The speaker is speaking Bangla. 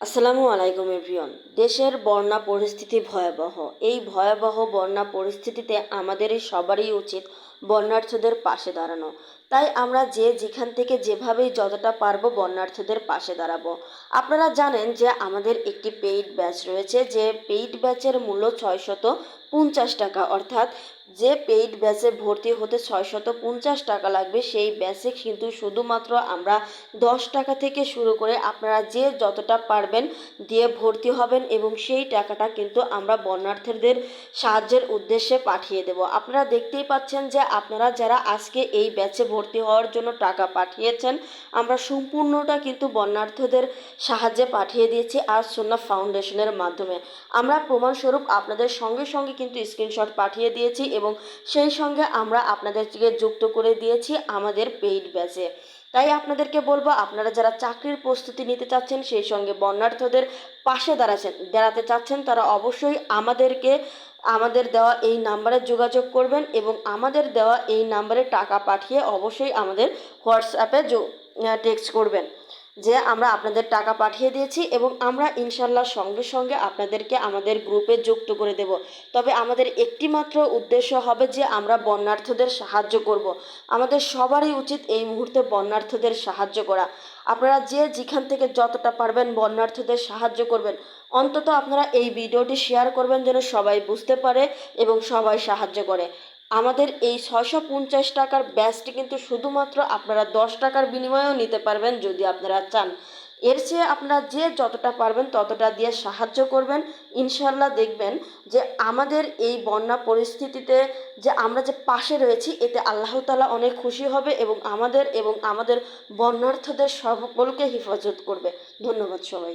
আসসালামু আলাইকুম এভিয়ন দেশের বন্যা পরিস্থিতি ভয়াবহ। এই ভয়াবহ বন্যা পরিস্থিতিতে আমাদের সবারই উচিত বন্যার্থদের পাশে দাঁড়ানো। তাই আমরা যে যেখান থেকে যেভাবেই যতটা পারব বন্যার্থদের পাশে দাঁড়াবো। আপনারা জানেন যে আমাদের একটি পেইড ব্যাচ রয়েছে, যে পেইড ব্যাচের মূল্য ছয়শত পঞ্চাশ টাকা। অর্থাৎ যে পেইড ব্যাচে ভর্তি হতে ছয়শত পঞ্চাশ টাকা লাগবে, সেই ব্যাচে কিন্তু শুধুমাত্র আমরা দশ টাকা থেকে শুরু করে আপনারা যে যতটা পারবেন দিয়ে ভর্তি হবেন এবং সেই টাকাটা কিন্তু আমরা বন্যার্থীদের সাহায্যের উদ্দেশ্যে পাঠিয়ে দেব। আপনারা দেখতেই পাচ্ছেন যে আপনারা যারা আজকে এই ব্যাচে ভর্তি হওয়ার জন্য টাকা পাঠিয়েছেন, আমরা সম্পূর্ণটা কিন্তু বন্যার্থীদের সাহায্যে পাঠিয়ে দিয়েছি আর সোনা ফাউন্ডেশনের মাধ্যমে। আমরা প্রমাণস্বরূপ আপনাদের সঙ্গে সঙ্গে কিন্তু স্ক্রিনশট পাঠিয়ে দিয়েছি এবং সেই সঙ্গে আমরা আপনাদেরকে যুক্ত করে দিয়েছি আমাদের পেইড ব্যাচে। তাই আপনাদেরকে বলব, আপনারা যারা চাকরির প্রস্তুতি নিতে চাচ্ছেন, সেই সঙ্গে বন্যার্থদের পাশে দাঁড়াচ্ছেন, দাঁড়াতে চাচ্ছেন, তারা অবশ্যই আমাদেরকে, আমাদের দেওয়া এই নাম্বারে যোগাযোগ করবেন এবং আমাদের দেওয়া এই নাম্বারে টাকা পাঠিয়ে অবশ্যই আমাদের হোয়াটসঅ্যাপে টেক্সট করবেন। যে আমরা আপনাদের টাকা পাঠিয়ে দিয়েছি এবং আমরা ইনশাল্লাহ সঙ্গে সঙ্গে আপনাদেরকে আমাদের গ্রুপে যুক্ত করে দেব। তবে আমাদের একটি মাত্র উদ্দেশ্য হবে যে আমরা বন্যার্থদের সাহায্য করব। আমাদের সবারই উচিত এই মুহূর্তে বন্যার্থদের সাহায্য করা। আপনারা যে যেখান থেকে যতটা পারবেন বন্যার্থদের সাহায্য করবেন। অন্তত আপনারা এই ভিডিওটি শেয়ার করবেন যেন সবাই বুঝতে পারে এবং সবাই সাহায্য করে। আমাদের এই ছয়শো পঞ্চাশ টাকার ব্যাচটি কিন্তু শুধুমাত্র আপনারা দশ টাকার বিনিময়েও নিতে পারবেন যদি আপনারা চান। এর চেয়ে আপনারা যে যতটা পারবেন ততটা দিয়ে সাহায্য করবেন। ইনশাল্লাহ দেখবেন যে আমাদের এই বন্যা পরিস্থিতিতে যে আমরা যে পাশে রয়েছি, এতে আল্লাহ তালা অনেক খুশি হবে এবং আমাদের এবং আমাদের বন্যার্থদের সকলকে হেফাজত করবে। ধন্যবাদ সবাই